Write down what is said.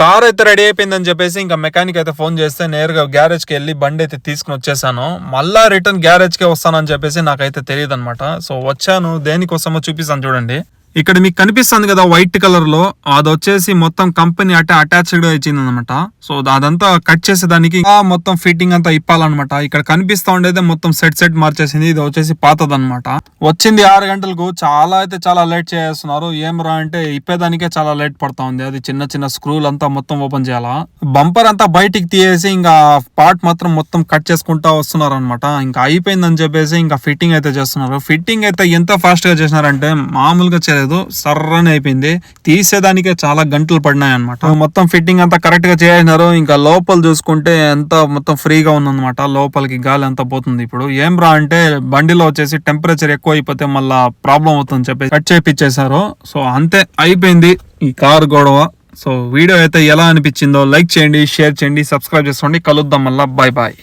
Car అయితే ready అయిపోయిందని చెప్పేసి ఇంకా మెకానిక్ అయితే ఫోన్ చేస్తే నేరుగా గ్యారేజ్కి వెళ్ళి బండి అయితే తీసుకుని వచ్చేసాను. మళ్ళా రిటర్న్ గ్యారేజ్కే వస్తానని చెప్పేసి నాకైతే తెలియదు అనమాట సో వచ్చాను. దేనికోసమో చూపిస్తాను చూడండి. ఇక్కడ మీకు కనిపిస్తుంది కదా వైట్ కలర్లో అది వచ్చేసి మొత్తం కంపెనీ అటే అటాచ్డ్ ఇచ్చింది అనమాట సో అదంతా కట్ చేసేదానికి మొత్తం ఫిట్టింగ్ అంతా ఇప్పాలన్నమాట. ఇక్కడ కనిపిస్తా ఉండేది మొత్తం సెట్ సెట్ మార్చేసింది. ఇది వచ్చేసి పాతదనమాట వచ్చింది ఆరు గంటలకు. చాలా అయితే చాలా లేట్ చేస్తున్నారు. ఏం రా అంటే ఇప్పేదానికే చాలా లేట్ పడతా ఉంది. అది చిన్న చిన్న స్క్రూలు అంతా మొత్తం ఓపెన్ చేయాలా. బంపర్ అంతా బయటికి తీసేసి ఇంకా పార్ట్ మాత్రం మొత్తం కట్ చేసుకుంటా వస్తున్నారు అనమాట ఇంకా అయిపోయిందని చెప్పేసి ఇంకా ఫిట్టింగ్ అయితే చేస్తున్నారు. ఫిట్టింగ్ అయితే ఎంత ఫాస్ట్గా చేసినారంటే మామూలుగా రాలేదు సర్రని అయిపోయింది. తీసేదానికే చాలా గంటలు పడినాయి అనమాట మొత్తం ఫిట్టింగ్ అంతా కరెక్ట్గా చేసినారు ఇంకా లోపల చూసుకుంటే ఎంత మొత్తం ఫ్రీగా ఉందన్నమాట. లోపలికి గాలి అంతా పోతుంది ఇప్పుడు. ఏం రా అంటే బండిలో వచ్చేసి టెంపరేచర్ ఎక్కువ అయిపోతే మళ్ళా ప్రాబ్లం అవుతుంది చెప్పి కట్ చేపిచ్చేసారు సో అంతే అయిపోయింది ఈ కార్ గొడవ. సో వీడియో అయితే ఎలా అనిపించిందో లైక్ చేయండి షేర్ చేయండి సబ్స్క్రైబ్ చేసుకోండి. కలుద్దాం మళ్ళా. Bye bye